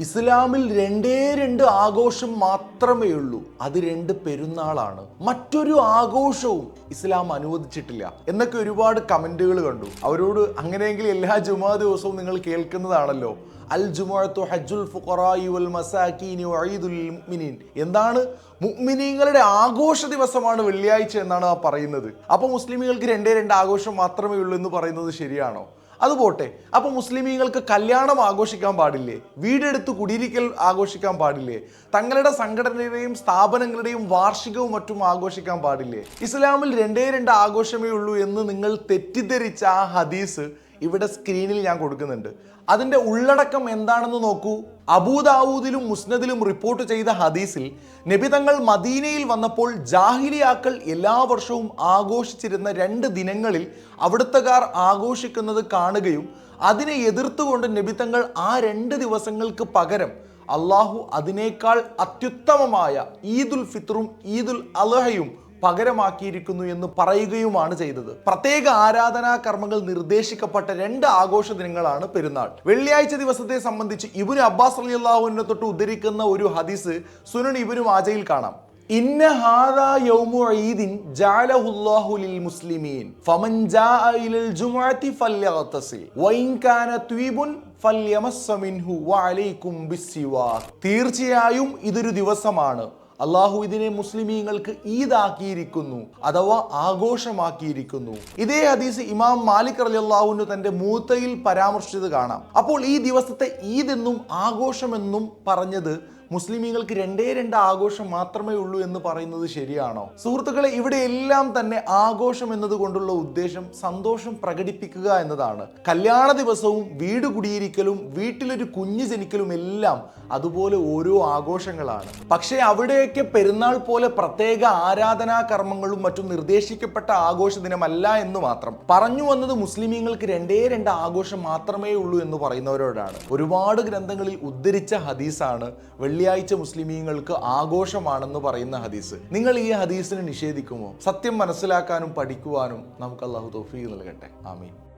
ഇസ്ലാമിൽ രണ്ടേ രണ്ട് ആഘോഷം മാത്രമേ ഉള്ളൂ. അത് രണ്ട് പെരുന്നാളാണ്. മറ്റൊരു ആഘോഷവും ഇസ്ലാം അനുവദിച്ചിട്ടില്ല. എന്നൊക്കെ ഒരുപാട് കമന്റുകൾ കണ്ടു. അവരോട് അങ്ങനെയെങ്കിൽ എല്ലാ ജുമാ ദിവസവും നിങ്ങൾ കേൾക്കുന്നതാണല്ലോ. അൽ ജുമുഅത്തു ഹജ്ജുൽ ഫുഖറായി വൽ മസാക്കീനി വഈദുൽ മുഅ്മിനീൻ. എന്താണ്? മുഅ്മിനീങ്ങളുടെ ആഘോഷ ദിവസമാണ് വെള്ളിയാഴ്ച എന്നാണ് ആ പറയുന്നത്. അപ്പോൾ മുസ്ലിമുകൾക്ക് രണ്ടേ രണ്ട് ആഘോഷം മാത്രമേ ഉള്ളൂ എന്ന് പറയുന്നത് ശരിയാണോ? അത് പോട്ടെ. അപ്പൊ മുസ്ലിമീങ്ങൾക്ക് കല്യാണം ആഘോഷിക്കാൻ പാടില്ലേ? വീടെടുത്ത് കുടിയിരിക്കൽ ആഘോഷിക്കാൻ പാടില്ലേ? തങ്ങളുടെ സംഘടനയുടെയും സ്ഥാപനങ്ങളുടെയും വാർഷികവും മറ്റും ആഘോഷിക്കാൻ പാടില്ലേ? ഇസ്ലാമിൽ രണ്ടേ രണ്ട് ആഘോഷമേ ഉള്ളൂ എന്ന് നിങ്ങൾ തെറ്റിദ്ധരിച്ച ആ ഹദീസ് ഇവിടെ സ്ക്രീനിൽ ഞാൻ കൊടുക്കുന്നുണ്ട്. അതിന്റെ ഉള്ളടക്കം എന്താണെന്ന് നോക്കൂ. അബൂദാവൂദിലും മുസ്നദിലും റിപ്പോർട്ട് ചെയ്ത ഹദീസിൽ നബി തങ്ങൾ മദീനയിൽ വന്നപ്പോൾ ജാഹിലിയാക്കൾ എല്ലാ വർഷവും ആഘോഷിച്ചിരുന്ന രണ്ട് ദിനങ്ങളിൽ അവിടുത്തുകാർ ആഘോഷിക്കുന്നത് കാണുകയും അതിനെ എതിർത്തുകൊണ്ട് നബി തങ്ങൾ ആ രണ്ട് ദിവസങ്ങൾക്ക് പകരം അള്ളാഹു അതിനേക്കാൾ അത്യുത്തമമായ ഈദുൽ ഫിത്റും ഈദുൽ അലഹയും പകരമാക്കിയിരിക്കുന്നു എന്ന് പറയുകയുമാണ് ചെയ്തത്. പ്രത്യേക ആരാധനാ കർമ്മങ്ങൾ നിർദ്ദേശിക്കപ്പെട്ട രണ്ട് ആഘോഷ ദിനങ്ങളാണ് പെരുന്നാൾ. വെള്ളിയാഴ്ച ദിവസത്തെ സംബന്ധിച്ച് ഇബുന് അബ്ബാസ് അലി അള്ളാഹുവിനെ തൊട്ട് ഉദ്ധരിക്കുന്ന ഒരു ഹദീസ് സുനൻ ഇബുനു മാജയിൽ കാണാം. ഇന്ന ഹാദാ യൗമു ഈദിൻ ലിൽ മുസ്ലിമീൻ ഫമൻ ജുമുഅതി കാന വഅലൈക്കും തീർച്ചയായും ഇതൊരു ദിവസമാണ്. അള്ളാഹു ഇതിനെ മുസ്ലിമീങ്ങൾക്ക് ഈദാക്കിയിരിക്കുന്നു അഥവാ ആഘോഷമാക്കിയിരിക്കുന്നു. ഇതേ ഹദീസ് ഇമാം മാലിക് അലി അള്ളാഹുവിന് തന്റെ മൂത്തയിൽ പരാമർശിച്ചത് കാണാം. അപ്പോൾ ഈ ദിവസത്തെ ഈദ് എന്നും ആഘോഷമെന്നും പറഞ്ഞത് മുസ്ലിമീങ്ങൾക്ക് രണ്ടേ രണ്ട് ആഘോഷം മാത്രമേ ഉള്ളൂ എന്ന് പറയുന്നത് ശരിയാണോ? സുഹൃത്തുക്കളെ ഇവിടെ എല്ലാം തന്നെ ആഘോഷം എന്നതുകൊണ്ടുള്ള ഉദ്ദേശം സന്തോഷം പ്രകടിപ്പിക്കുക എന്നതാണ്. കല്യാണ ദിവസവും വീട് കുടിയിരിക്കലും വീട്ടിലൊരു കുഞ്ഞ് ജനിക്കലും എല്ലാം അതുപോലെ ഓരോ ആഘോഷങ്ങളാണ്. പക്ഷേ അവിടെയൊക്കെ പെരുന്നാൾ പോലെ പ്രത്യേക ആരാധനാ കർമ്മങ്ങളും മറ്റും നിർദ്ദേശിക്കപ്പെട്ട ആഘോഷ ദിനമല്ല എന്ന് മാത്രം. പറഞ്ഞു വന്നത് മുസ്ലിമീങ്ങൾക്ക് രണ്ടേ രണ്ട് ആഘോഷം മാത്രമേ ഉള്ളൂ എന്ന് പറയുന്നവരോടാണ്. ഒരുപാട് ഗ്രന്ഥങ്ങളിൽ ഉദ്ധരിച്ച ഹദീസാണ് വെള്ളിയാഴ്ച മുസ്ലിമീങ്ങൾക്ക് ആഘോഷമാണെന്ന് പറയുന്ന ഹദീസ്. നിങ്ങൾ ഈ ഹദീസിനെ നിഷേധിക്കുമോ? സത്യം മനസ്സിലാക്കാനും പഠിക്കുവാനും നമുക്ക് അള്ളാഹു തോഫീ നൽകട്ടെ. ആമീൻ.